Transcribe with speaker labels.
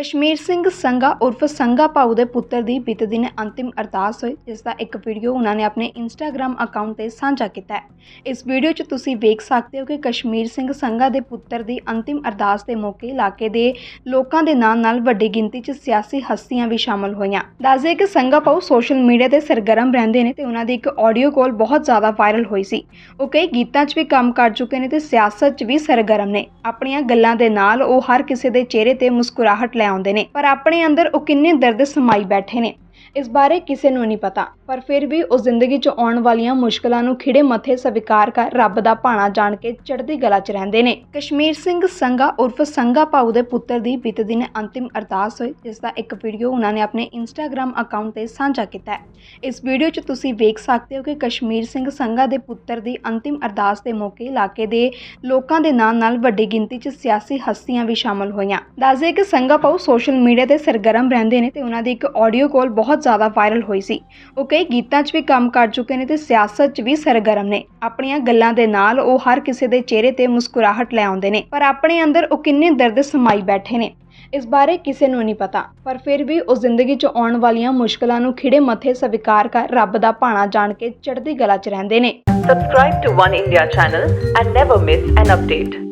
Speaker 1: ਕਸ਼ਮੀਰ ਸਿੰਘ ਸੰਘਾ ਉਰਫ ਸੰਘਾ ਭਾਊ ਦੇ ਪੁੱਤਰ ਦੀ ਬੀਤੇ ਦਿਨ ਅੰਤਿਮ ਅਰਦਾਸ ਹੋਈ, ਜਿਸ ਦਾ ਇੱਕ ਵੀਡੀਓ ਉਹਨਾਂ ਨੇ ਆਪਣੇ ਇੰਸਟਾਗ੍ਰam ਅਕਾਊਂਟ ਤੇ ਸਾਂਝਾ ਕੀਤਾ ਹੈ। ਇਸ ਵੀਡੀਓ 'ਚ ਤੁਸੀਂ ਵੇਖ ਸਕਦੇ ਹੋ ਕਿ ਕਸ਼ਮੀਰ ਸਿੰਘ ਸੰਘਾ ਦੇ ਪੁੱਤਰ ਦੀ ਅੰਤਿਮ ਅਰਦਾਸ ਦੇ ਮੌਕੇ ਇਲਾਕੇ ਦੇ ਲੋਕਾਂ ਦੇ ਨਾਲ ਨਾਲ ਵੱਡੀ ਗਿਣਤੀ 'ਚ ਸਿਆਸੀ ਹਸਤੀਆਂ ਵੀ ਸ਼ਾਮਲ ਹੋਈਆਂ। ਦੱਸਦੇ ਕਿ ਸੰਘਾ ਭਾਊ ਸੋਸ਼ਲ ਮੀਡੀਆ ਤੇ ਸਰਗਰਮ ਰਹਿੰਦੇ ਨੇ ਤੇ ਉਹਨਾਂ ਦੀ ਇੱਕ ਆਡੀਓ ਕਾਲ ਬਹੁਤ ਜ਼ਿਆਦਾ ਵਾਇਰਲ ਹੋਈ ਸੀ। ਉਹ ਕਈ ਗੀਤਾਂ 'ਚ ਵੀ ਕੰਮ ਕਰ ਚੁੱਕੇ ਨੇ ਤੇ ਸਿਆਸਤ 'ਚ ਵੀ ਸਰਗਰਮ ਨੇ। ਆਪਣੀਆਂ ਗੱਲਾਂ ਦੇ ਨਾਲ ਉਹ ਹਰ ਕਿਸੇ ਦੇ ਚਿਹਰੇ ਤੇ ਮੁਸਕਰਾਹਟ ਲੈ ਆਉਂਦੇ ਨੇ। ਪਰ ਆਪਣੇ ਅੰਦਰ ਉਹ ਕਿੰਨੇ ਦਰਦ ਸਮਾਈ ਬੈਠੇ ਨੇ। ਇਸ ਬਾਰੇ ਕਿਸੇ ਨੂੰ ਨਹੀਂ ਪਤਾ, ਪਰ ਫਿਰ ਵੀ ਉਹ ਜ਼ਿੰਦਗੀ 'ਚ ਆਉਣ ਵਾਲੀਆਂ ਮੁਸ਼ਕਲਾਂ ਨੂੰ ਖਿੜੇ ਮੱਥੇ ਸਵੀਕਾਰ ਕਰ ਰੱਬ ਦਾ ਭਾਣਾ ਜਾਣ ਕੇ ਚੜ੍ਹਦੀ ਕਲਾ 'ਚ ਰਹਿੰਦੇ ਨੇ। ਕਸ਼ਮੀਰ ਸਿੰਘ ਸੰਘਾ ਉਰਫ ਸੰਘਾ ਭਾਊ ਦੇ ਪੁੱਤਰ ਦੀ ਬੀਤੇ ਦਿਨ ਅੰਤਿਮ ਅਰਦਾਸ ਹੋਈ, ਜਿਸ ਦਾ ਇੱਕ ਵੀਡੀਓ ਉਹਨਾਂ ਨੇ ਆਪਣੇ ਇੰਸਟਾਗ੍ਰam ਅਕਾਊਂਟ ਤੇ ਸਾਂਝਾ ਕੀਤਾ ਹੈ। ਇਸ ਵੀਡੀਓ 'ਚ ਤੁਸੀਂ ਵੇਖ ਸਕਦੇ ਹੋ ਕਿ ਕਸ਼ਮੀਰ ਸਿੰਘ ਸੰਘਾ ਦੇ ਪੁੱਤਰ ਦੀ ਅੰਤਿਮ ਅਰਦਾਸ ਦੇ ਮੌਕੇ ਇਲਾਕੇ ਦੇ ਲੋਕਾਂ ਦੇ ਨਾਲ ਨਾਲ ਵੱਡੀ ਗਿਣਤੀ 'ਚ ਸਿਆਸੀ ਹਸਤੀਆਂ ਵੀ ਸ਼ਾਮਲ ਹੋਈਆਂ। ਦੱਸਦੇ ਕਿ ਸੰਘਾ ਭਾਊ ਸੋਸ਼ਲ ਮੀਡੀਆ ਤੇ ਸਰਗਰਮ ਰਹਿੰਦੇ ਨੇ ਤੇ ਉਹਨਾਂ ਦੀ ਇੱਕ ਆਡੀਓ ਕਾਲ ਬਹੁਤ ਜ਼ਿਆਦਾ ਵਾਇਰਲ ਹੋਈ ਸੀ। ਉਹ ਕਈ ਗੀਤਾਂ 'ਚ ਵੀ ਕੰਮ ਕਰ ਚੁੱਕੇ ਨੇ ਤੇ ਸਿਆਸਤ 'ਚ ਵੀ ਸਰਗਰਮ ਨੇ। ਆਪਣੀਆਂ ਗੱਲਾਂ ਦੇ ਨਾਲ ਉਹ ਹਰ ਕਿਸੇ ਦੇ ਚਿਹਰੇ ਤੇ ਮੁਸਕਰਾਹਟ ਲੈ ਆਉਂਦੇ ਨੇ। ਪਰ ਆਪਣੇ ਅੰਦਰ ਉਹ ਕਿੰਨੇ ਦਰਦ ਸਮਾਈ ਬੈਠੇ ਨੇ। ਇਸ ਬਾਰੇ ਕਿਸੇ ਨੂੰ ਨਹੀਂ ਪਤਾ। ਪਰ ਫਿਰ ਵੀ ਉਹ ਜ਼ਿੰਦਗੀ 'ਚ ਆਉਣ ਵਾਲੀਆਂ ਮੁਸ਼ਕਲਾਂ ਨੂੰ ਖਿੜੇ ਮੱਥੇ ਸਵੀਕਾਰ ਕਰ ਰੱਬ ਦਾ ਭਾਣਾ ਜਾਣ ਕੇ ਚੜ੍ਹਦੀ ਗਲਾ 'ਚ ਰਹਿੰਦੇ ਨੇ।
Speaker 2: Subscribe to One India channel and never miss an update.